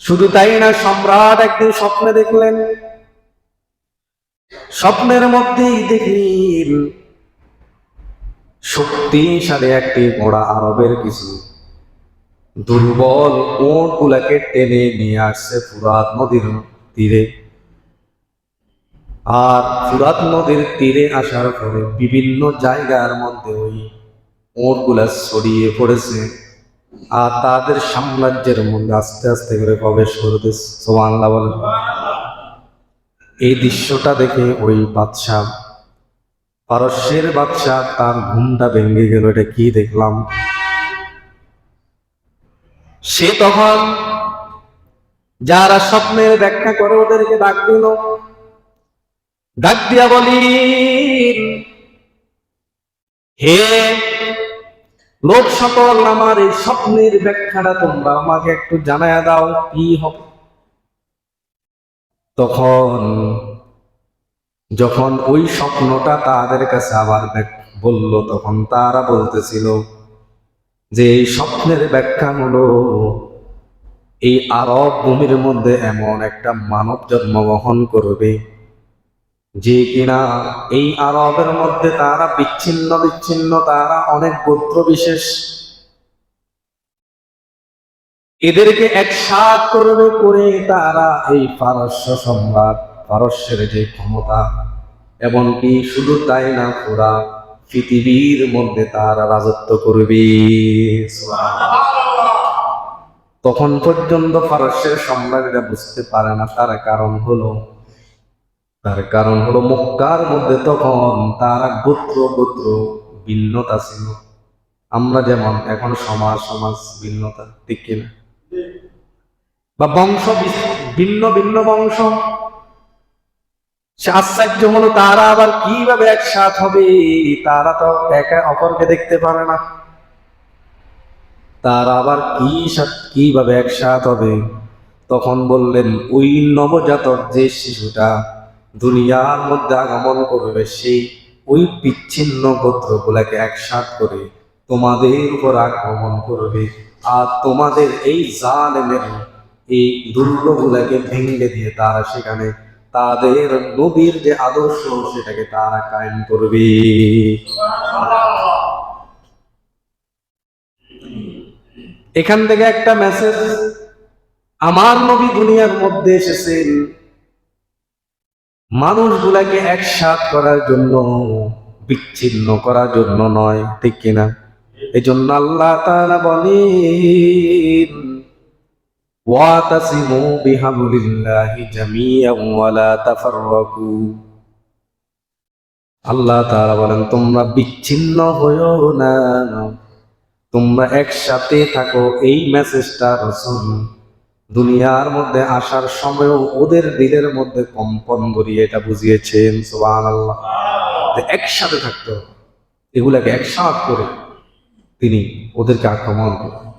শুধু তাই না, সম্রাট একদিন স্বপ্নে দেখলেন। স্বপ্নের মধ্যেই দেখলেন শক্তিশালী একটি ঘোড়া আরবের কিছু। দুর্বল ওট গুলাকে টেনে নিয়ে আসছে ফুরাত নদীর তীরে। আর ফুরাত নদীর তীরে আসার পরে বিভিন্ন জায়গার মধ্যে ওই ওটগুলা ছড়িয়ে পড়েছে। আর তাদের সাম্রাজ্যের মধ্যে আস্তে আস্তে করে প্রবেশ করতেছে সোমান্লা বলে এই দৃশ্যটা দেখে ওই বাদশাহ, পারস্যের বাদশাহ তার ঘুমটা ভেঙে গেল। এটা কি দেখলাম? সে তখন যারা স্বপ্নের ব্যাখ্যা করে ওদেরকে ডাক দিল। ডাক দিয়া বলি হে লোক সকল আমার এই স্বপ্নের ব্যাখ্যাটা তোমরা আমাকে একটু জানায় দাও, কি হবে? তখন, যখন ওই স্বপ্নটা তাদের কাছে আবার বলল, তখন তারা বলতেছিল যে এই স্বপ্নের ব্যাখ্যা হলো, এই আরব ভূমির মধ্যে এমন একটা মানব জন্মগ্রহণ করবে যে কিনা এই আরবের মধ্যে তারা বিচ্ছিন্ন বিচ্ছিন্ন, তারা অনেক গোত্র বিশেষ। এদেরকে একসাথ করবে করে তারা এই পারস্য সম্রাট, পারস্যের যে ক্ষমতা, এমনকি শুধু তাই না পুরা পৃথিবীর মধ্যে তারা রাজত্ব করবে। তখন পর্যন্ত পারস্যের সম্রাটরা বুঝতে পারে না তার কারণ হলো তার কারণ হলো মক্কার মধ্যে তখন তারা গোত্র গোত্র ভিন্নতা ছিল। আমরা যেমন এখন সমাজ সমাজ ভিন্নতা, ঠিক কিনা বা বংশ ভিন্ন ভিন্ন বংশ। আশ্চর্য হলো, তারা আবার কীভাবে একসাথ হবে? তারা তো একে অপরকে দেখতে পারে না। তারা আবার কি কীভাবে একসাথ হবে? তখন বললেন, ওই নবজাতক যে শিশুটা দুনিয়ার মধ্যে আগমন করবে সেই ওই বিচ্ছিন্ন গোত্রগুলাকে একসাথ করে তোমাদের উপর আক্রমণ করবে। আর তোমাদের এই জালেমের এই দুর্গগুলাকে ভেঙে দিয়ে তারা সেখানে তাদের নবীর যে আদর্শ সেটাকে তারা কায়েম করবে। এখান থেকে একটা মেসেজ আমার নবী দুনিয়ার মধ্যে এসেছেন। মানুষগুলাকে একসাথ করার জন্য, বিচ্ছিন্ন করার জন্য নয়, ঠিক কিনা? এই জন্য আল্লাহ তাআলা বলেন, ওয়াতাসিমু বিহাবলিল্লাহি জামিআন ওয়ালা তাফাররাকু। আল্লাহ তাআলা বলেন, তোমরা বিচ্ছিন্ন হইও না। তোমরা একসাথে থাকো, এই মেসেজটা রসুল দুনিয়ার মধ্যে আসার সময়ও ওদের দিলের মধ্যে কম্পন ধরিয়ে এটা বুঝিয়েছেন সোহান আল্লাহ একসাথে থাকতে হবে। এগুলাকে একসাথ করে তিনি ওদেরকে আক্রমণ করেন।